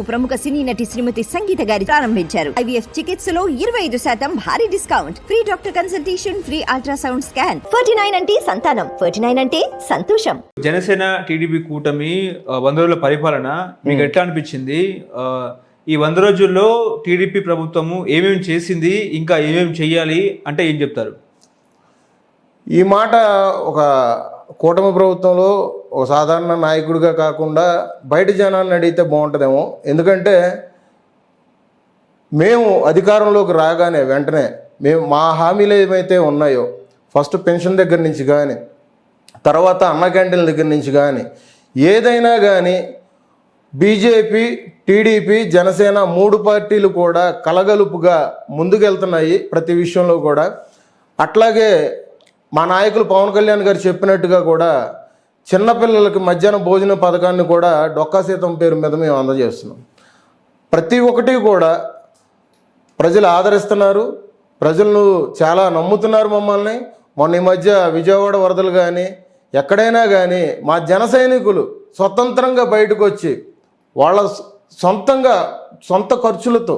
ప్రముఖ సినీ నటి శ్రీమతి సంగీత గారి ప్రారంభించారు. ఐవీఎఫ్ చికిత్సలో ఇరవై ఐదు శాతం భారీ discount. Free doctor consultation free ultrasound scan. Ferty nine అంటే సంతానం. ఫర్టీ నైన్ అంటే సంతోషం. జనసేన టీడీపీ కూటమి వంద రోజుల పరిపాలన మీకు ఎట్లా అనిపించింది? ఈ వంద రోజుల్లో టీడీపీ ప్రభుత్వము ఏమేమి చేసింది? ఇంకా ఏమేమి చెయ్యాలి? అంటే ఏం చెప్తారు? ఈ మాట ఒక కూటమి ప్రభుత్వంలో ఒక సాధారణ నాయకుడిగా కాకుండా బయట జనాన్ని అడిగితే బాగుంటుందేమో. ఎందుకంటే మేము అధికారంలోకి రాగానే వెంటనే మేము మా హామీలు ఏమైతే ఉన్నాయో ఫస్ట్ పెన్షన్ దగ్గర నుంచి కానీ తర్వాత అన్న క్యాంటీన్ల దగ్గర నుంచి కానీ ఏదైనా కానీ బీజేపీ టీడీపీ జనసేన మూడు పార్టీలు కూడా కలగలుపుగా ముందుకెళ్తున్నాయి ప్రతి విషయంలో కూడా. అట్లాగే మా నాయకులు పవన్ కళ్యాణ్ గారు చెప్పినట్టుగా కూడా చిన్నపిల్లలకి మధ్యాహ్నం భోజన పథకాన్ని కూడా డొక్కా సీతం పేరు మీద మేము అందజేస్తున్నాం. ప్రతి ఒక్కటి కూడా ప్రజలు ఆదరిస్తున్నారు. ప్రజలను చాలా నమ్ముతున్నారు మమ్మల్ని. మొన్న ఈ మధ్య విజయవాడ వరదలు కానీ ఎక్కడైనా కానీ మా జన సైనికులు స్వతంత్రంగా బయటకు వచ్చి వాళ్ళ సొంతంగా సొంత ఖర్చులతో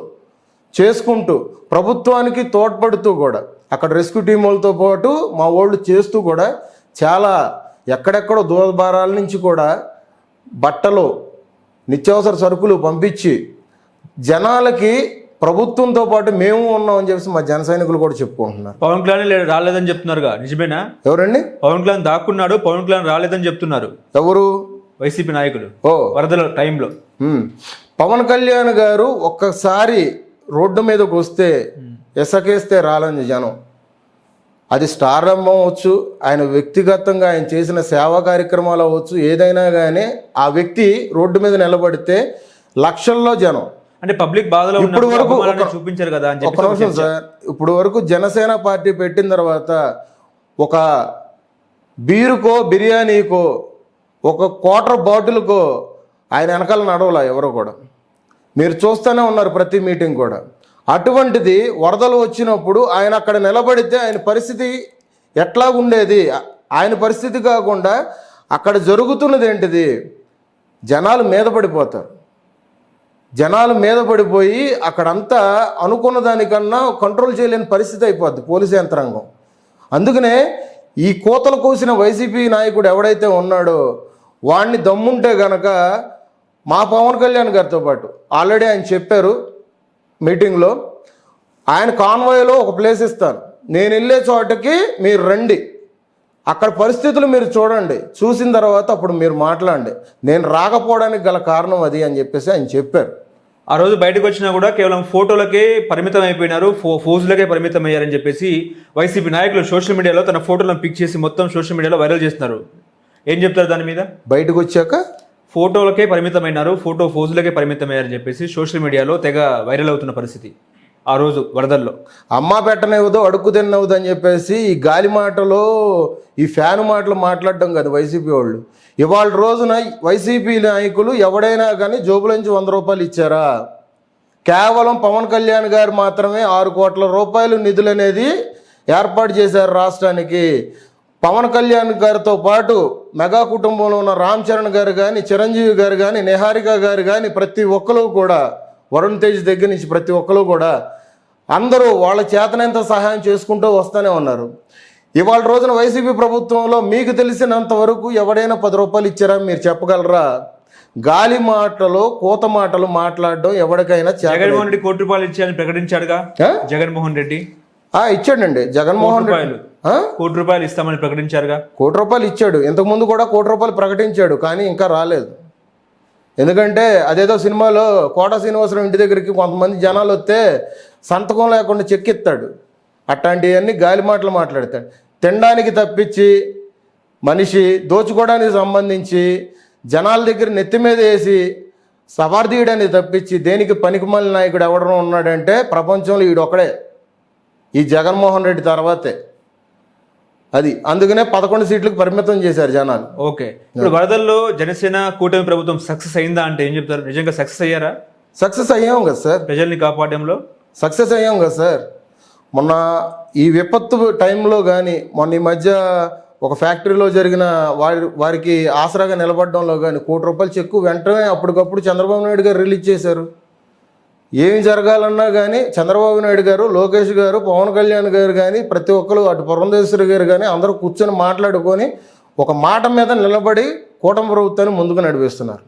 చేసుకుంటూ ప్రభుత్వానికి తోడ్పడుతూ కూడా అక్కడ రెస్క్యూ టీములతో పాటు మా వాళ్ళు చేస్తూ కూడా చాలా ఎక్కడెక్కడో దూరభారాల నుంచి కూడా బట్టలు నిత్యావసర సరుకులు పంపించి జనాలకి ప్రభుత్వంతో పాటు మేము ఉన్నామని చెప్పేసి మా జన సైనికులు కూడా చెప్పుకుంటున్నారు. పవన్ కళ్యాణ్ రాలేదని చెప్తున్నారుగా నిజమేనా? ఎవరండి? పవన్ కళ్యాణ్ దాక్కున్నాడు పవన్ కళ్యాణ్ రాలేదని చెప్తున్నారు. ఎవరు? వైసీపీ నాయకులు ఓ. వరదల టైంలో. పవన్ కళ్యాణ్ గారు ఒక్కసారి రోడ్డు మీదకి వస్తే ఎసకేస్తే రాలని జనం. అది స్టార్ అవ్వచ్చు ఆయన వ్యక్తిగతంగా ఆయన చేసిన సేవా కార్యక్రమాలు అవ్వచ్చు ఏదైనా కానీ ఆ వ్యక్తి రోడ్డు మీద నిలబడితే లక్షల్లో జనం. అంటే పబ్లిక్ బాధలో ఇప్పుడు వరకు ఒక- చూపించారు కదా చెప్పి నిమిషం సార్. ఇప్పుడు వరకు జనసేన పార్టీ పెట్టిన తర్వాత ఒక బీరుకో బిర్యానీకో ఒక క్వార్టర్ బాటిల్కో ఆయన వెనకాల నడవలా ఎవరు కూడా. మీరు చూస్తూనే ఉన్నారు ప్రతి మీటింగ్ కూడా. అటువంటిది వరదలు వచ్చినప్పుడు ఆయన అక్కడ నిలబడితే ఆయన పరిస్థితి ఎట్లా ఉండేది? ఆయన పరిస్థితి కాకుండా అక్కడ జరుగుతున్నది ఏంటిది? జనాలు మీద పడిపోతారు. జనాలు మీద పడిపోయి అక్కడంతా అనుకున్న దానికన్నా కంట్రోల్ చేయలేని పరిస్థితి అయిపోద్ది పోలీసు యంత్రాంగం. అందుకనే ఈ కోతలు కోసిన వైసీపీ నాయకుడు ఎవడైతే ఉన్నాడో వాడిని దమ్ముంటే గనక మా పవన్ కళ్యాణ్ గారితో పాటు ఆల్రెడీ ఆయన చెప్పారు మీటింగ్లో ఆయన కాన్వాయ్లో ఒక ప్లేస్ ఇస్తాను నేను వెళ్ళే చోటకి మీరు రండి. అక్కడ పరిస్థితులు మీరు చూడండి. చూసిన తర్వాత అప్పుడు మీరు మాట్లాడండి. నేను రాకపోవడానికి గల కారణం అది అని చెప్పేసి ఆయన చెప్పారు. ఆ రోజు బయటకు వచ్చినా కూడా కేవలం ఫోటోలకే పరిమితం అయిపోయినారు. ఫో ఫోజులకే పరిమితం అయ్యారని చెప్పేసి వైసీపీ నాయకులు సోషల్ మీడియాలో తన ఫోటోలను పిక్ చేసి మొత్తం సోషల్ మీడియాలో వైరల్ చేస్తున్నారు. ఏం చెప్తారు దాని మీద? బయటకు వచ్చాక ఫోటోలకే పరిమితమైనారు ఫోటో ఫోజులకే పరిమితమయ్యారని చెప్పేసి సోషల్ మీడియాలో తెగ వైరల్ అవుతున్న పరిస్థితి ఆ రోజు వరదల్లో. అమ్మ పెట్టనివ్వదు అడుక్కు తిన్నవద్దు అని చెప్పేసి ఈ గాలి మాటలో ఈ ఫ్యాన్ మాటలు మాట్లాడడం కాదు వైసీపీ వాళ్ళు. ఇవాళ రోజున వైసీపీ నాయకులు ఎవడైనా కానీ జోబులోంచి వంద రూపాయలు ఇచ్చారా? కేవలం పవన్ కళ్యాణ్ గారు మాత్రమే ఆరు కోట్ల రూపాయలు నిధులు అనేది ఏర్పాటు చేశారు రాష్ట్రానికి. పవన్ కళ్యాణ్ గారితో పాటు మెగా కుటుంబంలో ఉన్న రామ్ చరణ్ గారు కానీ చిరంజీవి గారు కానీ నిహారిక గారు కానీ ప్రతి ఒక్కరు కూడా వరుణ్ తేజ్ దగ్గర నుంచి ప్రతి ఒక్కరు కూడా అందరూ వాళ్ళ చేతనంత సహాయం చేసుకుంటూ వస్తూనే ఉన్నారు. ఇవాళ రోజున వైసీపీ ప్రభుత్వంలో మీకు తెలిసినంత వరకు ఎవడైనా పది రూపాయలు ఇచ్చారా? మీరు చెప్పగలరా? గాలి మాటలు కూత మాటలు మాట్లాడడం ఎవరికైనా జగన్మోహన్ రెడ్డి కోటి రూపాయలు ఇచ్చారని ప్రకటించాడుగా? జగన్మోహన్ రెడ్డి? ఆ, ఇచ్చాడండి. జగన్మోహన్ రెడ్డి? కోటి రూపాయలు ఇస్తామని ప్రకటించారుగా? కోటి రూపాయలు ఇచ్చాడు. ఇంతకుముందు కూడా కోటి రూపాయలు ప్రకటించాడు కానీ ఇంకా రాలేదు. ఎందుకంటే అదేదో సినిమాలో కోట శ్రీనివాసరావు ఇంటి దగ్గరికి కొంతమంది జనాలు వస్తే సంతకం లేకుండా చెక్కిస్తాడు. అట్లాంటివన్నీ గాలి మాటలు మాట్లాడతాడు. తినడానికి తప్పించి మనిషి దోచుకోవడానికి సంబంధించి జనాల దగ్గర నెత్తి మీద వేసి సవార్దీయడానికి తప్పించి దేనికి పనికిమాలిన నాయకుడు ఎవడనో ఉన్నాడంటే ప్రపంచంలో ఈడొక్కడే. ఈ జగన్మోహన్ రెడ్డి తర్వాతే. అది. అందుకనే పదకొండు సీట్లకు పరిమితం చేశారు జనాలు. ఓకే. ఇప్పుడు వరదల్లో జనసేన కూటమి ప్రభుత్వం సక్సెస్ అయిందా అంటే ఏం చెప్తారు? నిజంగా సక్సెస్ అయ్యారా? సక్సెస్ అయ్యాం కదా సార్. ప్రజల్ని కాపాడడంలో? సక్సెస్ అయ్యాం కదా సార్. మొన్న ఈ విపత్తు టైంలో కానీ మొన్న ఈ మధ్య ఒక ఫ్యాక్టరీలో జరిగిన వారి వారికి ఆసరాగా నిలబడడంలో కానీ కోటి రూపాయల చెక్కు వెంటనే అప్పటికప్పుడు చంద్రబాబు నాయుడు గారు రిలీజ్ చేశారు. ఏమి జరగాలన్నా కానీ చంద్రబాబు నాయుడు గారు లోకేష్ గారు పవన్ కళ్యాణ్ గారు కానీ ప్రతి ఒక్కరు అటు పురంధేశ్వరి గారు కానీ అందరూ కూర్చొని మాట్లాడుకొని ఒక మాట మీద నిలబడి కూటమి ప్రభుత్వాన్ని ముందుకు నడిపిస్తున్నారు.